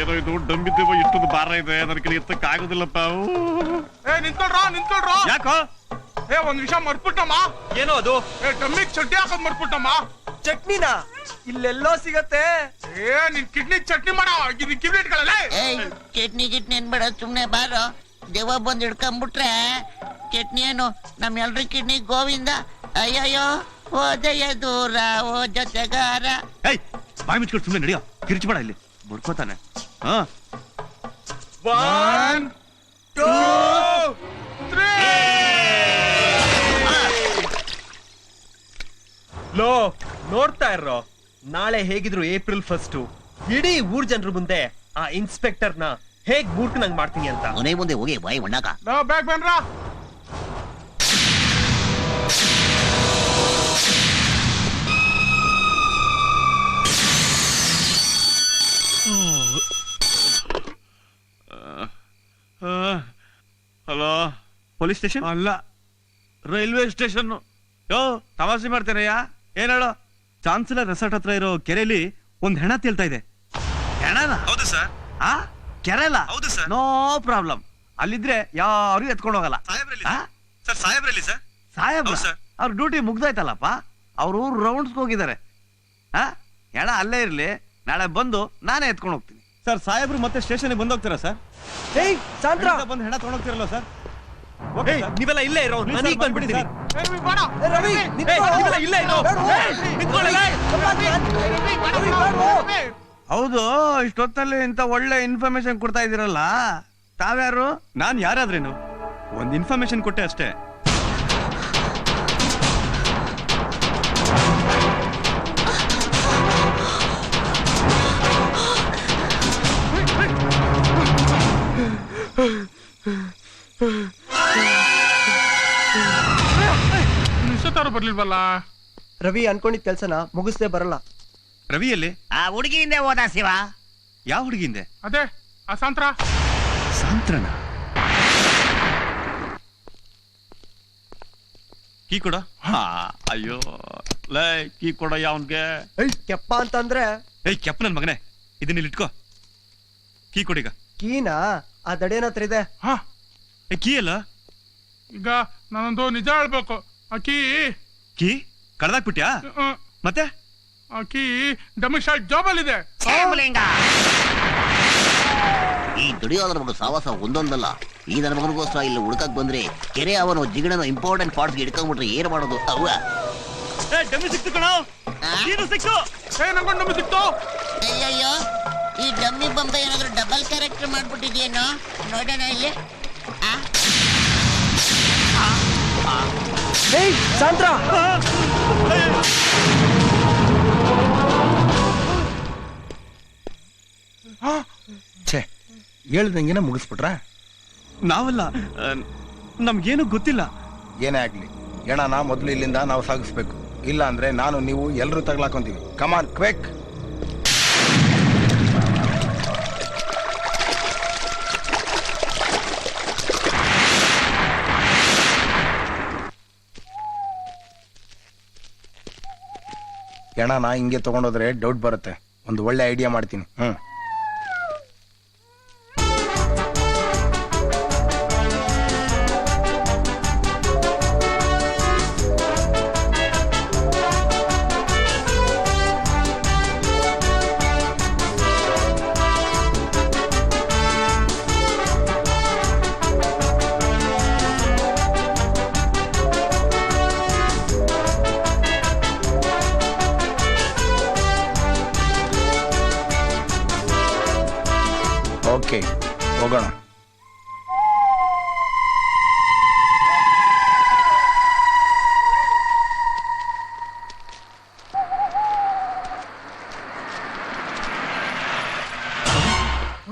ಏನೋ ಇದು ಡಂಬಿದ್ದೇವೋ ಇಷ್ಟೊಂದು ಭಾರ ಇದೆ. ನನ್ನ ಕೈಲಿ ಎತ್ತಕ್ ಆಗುದಿಲ್ಲಪ್ಪ ಏ ನಿಂತ್ಕೊಳ್ರಾ ನಿಂತ್ಕೊಳ್ರ. ಯಾಕೋ? ಏ ಒಂದ್ ವಿಷಯ ಮರ್ಬಿಟ್ಟಮ್ಮ ಏನೋ ಅದು? ಏ ಡಮ್ಮಿಗ್ ಚಟ್ನಿ ಹಾಕೋದ್ ಮರ್ಬಿಟ್ಟಮ್ಮ ಚಟ್ನಿನ? ಇಲ್ಲೆಲ್ಲೋ ಸಿಗತ್ತೆ. ಏ ನಿನ್ ಕಿಡ್ನಿ ಚಟ್ನಿ ಮಾಡ ಇದು ಕಿಡ್ನಿ ಇಟ್ಕೊಳ್ಳಲ್ಲ ಏಯ್ ಚಟ್ನಿ ಗಿಟ್ನಿ ಏನ್ಬೇಡ ಸುಮ್ನೆ ಬಾರೋ. ದೆವ್ವ ಬಂದ್ ಹಿಡ್ಕೊಂಡ್ಬಿಟ್ರೆ ಚಟ್ನಿ ಏನು? ನಮ್ ಎಲ್ರ ಕಿಡ್ನಿ ಗೋವಿಂದ. ಅಯ್ಯಯ್ಯೋ ಓದಯ್ಯ ದೂರ ಓ ಜೊತೆಗಾರ. ಏಯ್ ಬಾಯಿ ಮುಚ್ಕೊಂಡು ಸುಮ್ಮನೆ ನಡೆಯೋ. ಕಿರ್ಚ್ಬೇಡ ಇಲ್ಲಿ. ಬಡ್ಕೋತಾನೆ ಒನ್ ಟೂ ತ್ರೀ ಲೋ ನೋಡ್ತಾ ಇರೋ ನಾಳೆ ಹೇಗಿದ್ರು ಏಪ್ರಿಲ್ ಫಸ್ಟ್ ಇಡೀ ಊರ್ ಜನರ ಮುಂದೆ ಆ ಇನ್ಸ್ಪೆಕ್ಟರ್ನ ಹೇಗ್ ಮೂರ್ಖನಂಗ್ ಮಾಡ್ತೀನಿ ಅಂತ. ಮನೆ ಮುಂದೆ ಹೋಗಿ ಬಾಯಿ ಒಣ್ಣಾಕ. ಬ್ಯಾಗ್ ಬನ್ರ ಹಲೋ? Police station? ಅಲ್ಲ ರೈಲ್ವೆ ಸ್ಟೇಷನ್ ಯೋ ತಮಾಷೆ ಮಾಡ್ತೇನಯ್ಯ? ಏನ್ ಹೇಳೋ? ಚಾನ್ಸಲರ್ ರೆಸಾರ್ಟ್ ಹತ್ರ ಇರೋ ಕೆರೆಯಲ್ಲಿ ಒಂದ್ ಹೆಣ ತೇಲ್ತಾ ಇದೆ. ಹೆಣನ? ಹೌದು ಸರ್. ಆ ಕೆರೆಲ್ಲ ಹೌದು ಸರ್. No problem. ಅಲ್ಲಿದ್ರೆ ಯಾರು ಎತ್ಕೊಂಡು ಹೋಗಲ್ಲ. ಸಾಹೇಬ್ರಲ್ಲಿ ಆ? ಸರ್ ಸಾಹೇಬ್ರಲ್ಲಿ ಸರ್. ಸಾಹೇಬ್ರ? ಹೌದು sir. ಅವ್ರ ಡ್ಯೂಟಿ ಮುಗ್ದಾಯ್ತಲ್ಲಪ್ಪ? ಅವ್ರು ರೌಂಡ್ಸ್ ಹೋಗಿದ್ದಾರೆ. ಹಾ ಹೆಣ ಅಲ್ಲೇ ಇರ್ಲಿ ನಾಳೆ ಬಂದು ನಾನೇ ಎತ್ಕೊಂಡು ಹೋಗ್ತೀನಿ. ಸರ್ ಸಾಹೇಬ್ರು ಮತ್ತೆ ಸ್ಟೇಷನ್ಗೆ ಬಂದ್ ಹೋಗ್ತೀರಾ ಸರ್? ಏಯ್ ಸಾಂತ್ರ! ಬಂದು ಹೆಣ ತಗೊಂಡ್ ಹೋಗ್ತಿರಲ್ಲ ಸರ್. ನೀವೆಲ್ಲ ಇಲ್ಲೇ ಇರೋ ಬಂದ್ಬಿಡ್ತೀನಿ ಏ, ರವಿ. ರವಿ ರವಿ, ನೀವೆಲ್ಲ ಇಲ್ಲೇ ಇರೋ. ಏಯ್, ನಿಂತ್ಕೊಳ್ಳಿ. ರವಿ. ಹೌದು ಇಷ್ಟೊತ್ತಲ್ಲಿ ಇಂತ ಒಳ್ಳೆ ಇನ್ಫಾರ್ಮೇಶನ್ ಕೊಡ್ತಾ ಇದೀರಲ್ಲ ತಾವ್ಯಾರು? ನಾನ್ ಯಾರಾದ್ರೇನು? ಒಂದ್ ಇನ್ಫಾರ್ಮೇಶನ್ ಕೊಟ್ಟೆ ಅಷ್ಟೇ. ನಿಶ್ಚಿತಾರು ಬರ್ಲಿಲ್ವಲ್ಲ? ರವಿ ಅನ್ಕೊಂಡಿದ್ ಕೆಲ್ಸನ ಮುಗಿಸ್ದೆ ಬರಲ್ಲ. ರವಿಯಲ್ಲಿ ಆ ಹುಡುಗಿಯಿಂದ ಹೋದ ಶಿವ. ಯಾವ ಹುಡುಗಿಂದೆ ಅದೇ ಆ ಸಾಂತ್ರ. ಸಾಂತ್ರನ? ಕೀ ಕೊಡ. ಹಾ ಅಯ್ಯೋ ಲೈ ಕೀ ಕೊಡ ಯಾವನ್ಗೆ? ಏಯ್ ಕೆಪ್ಪ ಅಂತಂದ್ರೆ ಏಯ್ ಕೆಪ್ಪ ನನ್ ಮಗನೇ. ಇದನ್ನ ಇಲ್ಲಿ ಇಟ್ಕೋ. ಕೀ ಕೊಡೀಗ ಕೀನಾ? ಆ ದಡೇನ ಹತ್ರ ಇದೆ. ಹಾ ಕೀ ಅಲ್ಲ? ಈಗ ನಾನೊಂದು ನಿಜ ಹೇಳ್ಬೇಕು. ಅಕ್ಕಿ ಕೀ. ಕಳ್ದಾಕ್ಬಿಟ್ಯಾ? ಮತ್ತೆ? ಅಕ್ಕಿ ಡಮಿಶ್ ಜಾಬಲ್ಲಿದೆ. ಜಾಬಲ್ ಇದೆ ಈ ದುಡಿಯೋದ್ರ ಮಗ ಸಾವಾಸ ಒಂದೊಂದಲ್ಲ. ಈ ನನ್ನ ಮಗನಿಗೋಸ್ಕರ ಇಲ್ಲಿ ಹುಡ್ಕಕ್ ಬಂದ್ರೆ ಕೆರೆ ಅವನು ಜಿಗಣನ ಇಂಪಾರ್ಟೆಂಟ್ ಪಾರ್ಟ್ಸ್ ಹಿಡ್ಕೊಂಡ್ಬಿಟ್ರೆ ಏನ್ ಮಾಡೋದು? ಅವ್ವ. ಏ ಡಮ್ಮಿ ಸಿಕ್ತು ಕಣ? ಏನು ಸಿಕ್ತು ಏ ನಂಗೊಂದು ಡಮ್ಮಿ ಸಿಕ್ತು. ಅಯ್ಯಯ್ಯೋ. ಈ ಡಮ್ಮಿ ಬೊಂಬೆ ಏನಾದ್ರು ಡಬಲ್ ಕ್ಯಾರೆಕ್ಟರ್ ಮಾಡ್ಬಿಟ್ಟಿದ್ಯೇನೋ? ನೋಡೋಣ ಇಲ್ಲಿ. ಆ? ಏಯ್ ಸಾಂತ್ರ ಛೇ ಹೇಳ್ದಂಗೆನ ಮುಗಿಸ್ಬಿಟ್ರ? ನಾವಲ್ಲ ಆ, ನಮ್ಗೇನು ಗೊತ್ತಿಲ್ಲ. ಏನೇ ಆಗ್ಲಿ ಎಣನ ಮೊದಲು ಇಲ್ಲಿಂದ ನಾವು ಸಾಗಿಸ್ಬೇಕು. ಇಲ್ಲ ಅಂದ್ರೆ ನಾನು ನೀವು ಎಲ್ಲರೂ ತಗ್ಲಾಕೊಂತೀವಿ. ಕಮಾನ್ ಕ್ವೆಕ್ ಎಣನ ಹಿಂಗೆ ತಗೊಂಡೋದ್ರೆ ಡೌಟ್ ಬರುತ್ತೆ. ಒಂದು ಒಳ್ಳೆ ಐಡಿಯಾ ಮಾಡ್ತೀನಿ. ಹ್ಮ್. ಓಕೆ ಹೋಗೋಣ.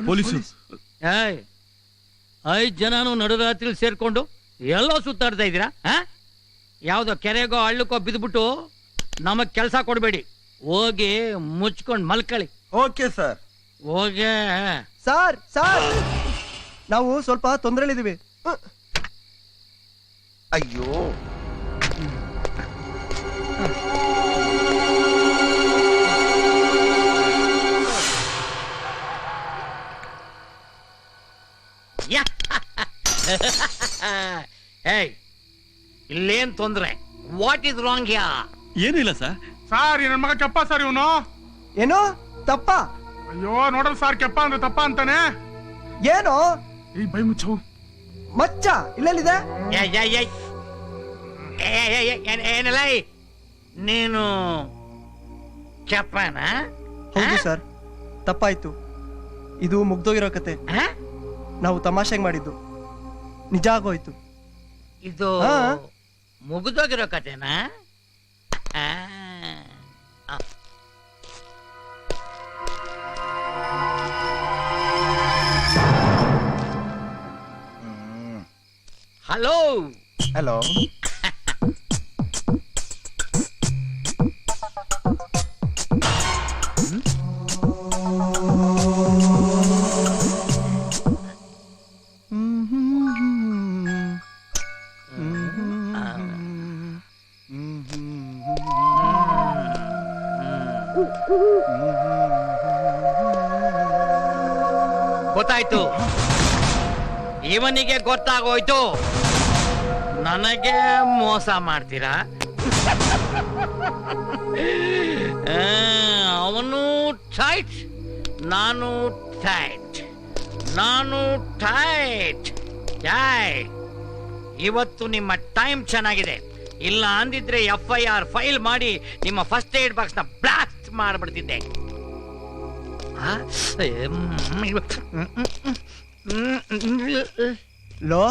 ಪೊಲೀಸು. ಏಯ್ ಐದ್ ಜನನು ನಡುರಾತ್ರಿ ಸೇರ್ಕೊಂಡು ಎಲ್ಲೋ ಸುತ್ತಾಡ್ತಾ ಇದ್ದೀರಾ ಆ? ಯಾವ್ದೋ ಕೆರೆಗೋ ಹಳ್ಳಕ್ಕೋ ಬಿದ್ಬಿಟ್ಟು ನಮಗ್ ಕೆಲಸ ಕೊಡ್ಬೇಡಿ. ಹೋಗಿ ಮುಚ್ಕೊಂಡು ಮಲ್ಕಳಿ. Okay sir. ಹೋಗೆ. Sir sir. ನಾವು ಸ್ವಲ್ಪ ತೊಂದ್ರೆಲಿದೀವಿ ಅಯ್ಯೋ. ಯಾ. ಏಯ್ ಇಲ್ಲೇನ್ ತೊಂದ್ರೆ? ವಾಟ್ ಇಸ್ ರಾಂಗ್ ಯಾ ಏನೂ ಇಲ್ಲ ಸರ್. ಸಾರ್ ಈ ನನ್ ಮಗ ಚಪ್ಪ ಸರ್ ಇವನು. ಏನು? ತಪ್ಪ? ಅಯ್ಯೋ ನೋಡಲ್ ಸಾರ್ ಕೆಪ್ಪ ಅಂದ್ರೆ ತಪ್ಪ ಅಂತಾನೆ? ಏನು? ಈ ಬೈ ಮುಚ್ಚು. ಮಚ್ಚ ಇಲ್ಲೆಲ್ಲಿದೆ? ಏಯ್ ಏಯ್ ಏಯ್ ಏಯ್. ಏಯ್ ಏಯ್ ಏನ್- ಏನಲ್ಲ ಈ? ನೀನು ಚಪ್ಪನ ಹೌದು ಸರ್ ತಪ್ಪಾಯ್ತು. ಇದು ಮುಗ್ದೋಗಿರೋ ಕತೆ. ನಾವು ತಮಾಷೆಗೆ ಮಾಡಿದ್ದು. ನಿಜ ಆಗೋಯ್ತು. ಇದು ಮುಗ್ದೋಗಿರೋ ಮುಗಿದೋಗಿರೋ ಕತೆನಾ. ಆ. ಹಲೋ ಹಲೋ ಗೊತ್ತಾಯ್ತು. ಇವನಿಗೆ ಗೊತ್ತಾಗೋಯ್ತು. ನನಗೆ ಮೋಸ ಮಾಡ್ತೀರಾ ಅವನು ಟೈಟ್ ನಾನು ಟೈಟ್ ನಾನು ಟೈಟ್ ಟೈಟ್ ಇವತ್ತು ನಿಮ್ಮ ಟೈಮ್ ಚೆನ್ನಾಗಿದೆ ಇಲ್ಲ ಅಂದಿದ್ರೆ ಎಫ್ ಐ ಆರ್ ಫೈಲ್ ಮಾಡಿ ನಿಮ್ಮ ಫಸ್ಟ್ ಏಡ್ ಬಾಕ್ಸ್ನ ಬ್ಲಾಸ್ಟ್ ಮಾಡಿಬಿಡ್ತಿದ್ದೆ? ಲೋ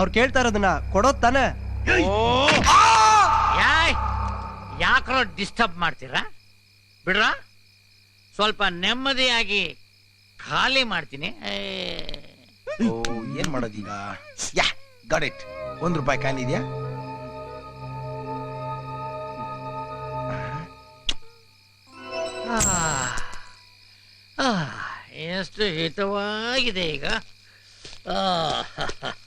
ಅವ್ರು ಕೇಳ್ತಾ ಇರೋದನ್ನ ಕೊಡೋದ್ ತಾನೆ. ಯಾಕ್ರೋ ಡಿಸ್ಟರ್ಬ್ ಮಾಡ್ತೀರಾ? ಬಿಡ್ರ? ಸ್ವಲ್ಪ ನೆಮ್ಮದಿಯಾಗಿ ಖಾಲಿ ಮಾಡ್ತೀನಿ. ಏನ್ ಮಾಡೋದೀಗ? ಯಾ ಗಾಟ್ ಇಟ್ ಒಂದ್ ರೂಪಾಯಿ ಖಾಲಿ ಇದೆಯಾ? ಆ, ಆ, ಎಷ್ಟು ಹಿತವಾಗಿದೆ ಈಗ. Don't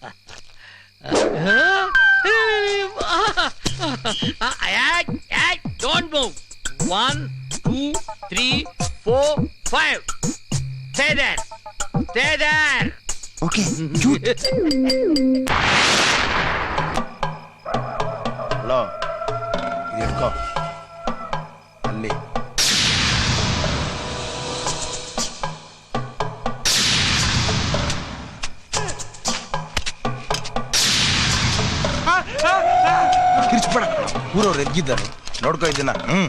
move one two three four five stay there stay there okay hello ಊರವ್ರು ಎದ್ಗಿದ್ದಾರೆ ನೋಡ್ಕೊ ಇದನ್ನ ಹ್ಮ್.